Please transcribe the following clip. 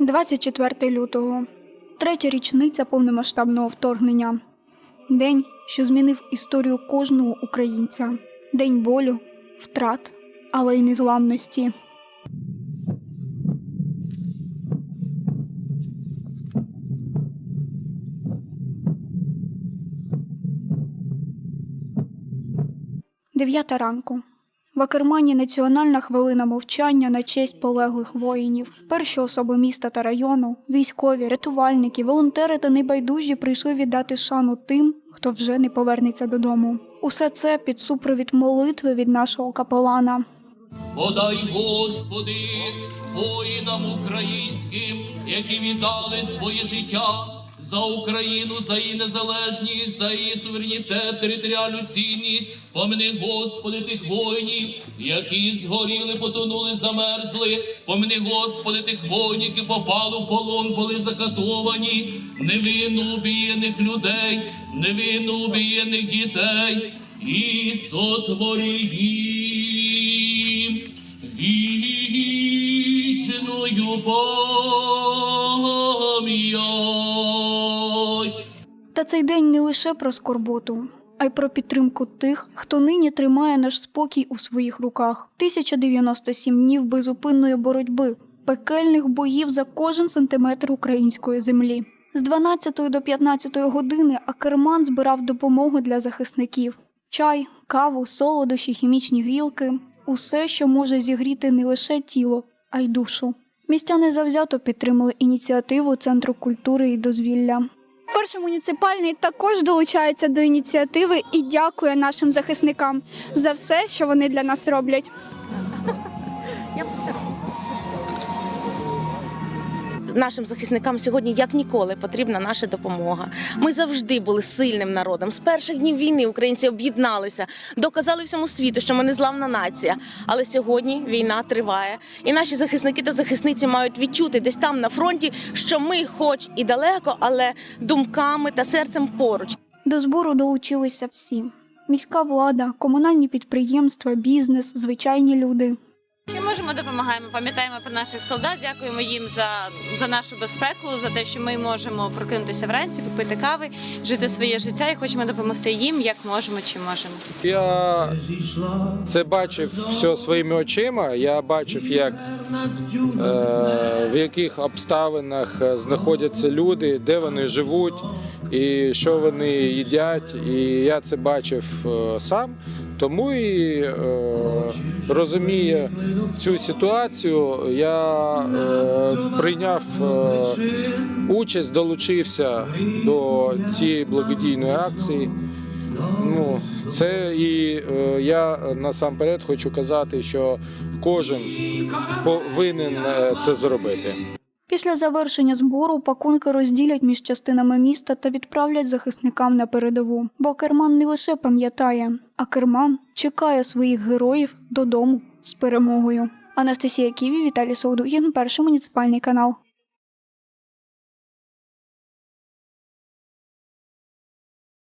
24 лютого, третя річниця повномасштабного вторгнення. День, що змінив історію кожного українця. День болю, втрат, але й незламності. Дев'ята ранку. В Акермані національна хвилина мовчання на честь полеглих воїнів. Перші особи міста та району, військові, рятувальники, волонтери та небайдужі прийшли віддати шану тим, хто вже не повернеться додому. Усе це під супровід молитви від нашого капелана. Подай, Господи, воїнам українським, які віддали своє життя за Україну, за її незалежність, за її суверенітет, територіальну цінність. Помини, Господи, тих воїнів, які згоріли, потонули, замерзли. Помини, Господи, тих воїнів, які попали в полон, були закатовані, невинно убієних людей, невинно убієних дітей. І сотвори їм вічною пам'ять. Цей день не лише про скорботу, а й про підтримку тих, хто нині тримає наш спокій у своїх руках. 1097 днів безупинної боротьби, пекельних боїв за кожен сантиметр української землі. З 12 до 15 години Акерман збирав допомогу для захисників: чай, каву, солодощі, хімічні грілки усе, що може зігріти не лише тіло, а й душу. Містяни завзято підтримали ініціативу Центру культури і дозвілля. Перший муніципальний також долучається до ініціативи і дякує нашим захисникам за все, що вони для нас роблять. Нашим захисникам сьогодні як ніколи потрібна наша допомога. Ми завжди були сильним народом. З перших днів війни українці об'єдналися, доказали всьому світу, що ми незламна нація. Але сьогодні війна триває, і наші захисники та захисниці мають відчути десь там на фронті, що ми, хоч і далеко, але думками та серцем поруч. До збору долучилися всі: міська влада, комунальні підприємства, бізнес, звичайні люди. Чим можемо допомагаємо? Пам'ятаємо про наших солдат. Дякуємо їм за, за нашу безпеку, за те, що ми можемо прокинутися вранці, попити кави, жити своє життя і хочемо допомогти їм, як можемо, чи можемо. Я це бачив все своїми очима. Я бачив, як е, в яких обставинах е, знаходяться люди, де вони живуть і що вони їдять. І я це бачив е, сам. Тому і е, розуміє цю ситуацію, я е, прийняв е, участь, долучився до цієї благодійної акції. Ну, це і е, я насамперед хочу казати, що кожен повинен е, це зробити. Після завершення збору пакунки розділять між частинами міста та відправлять захисникам на передову. Бо Керман не лише пам'ятає, а Керман чекає своїх героїв додому з перемогою. Анастасія Ківі, Віталій Солодугін, перший муніципальний канал.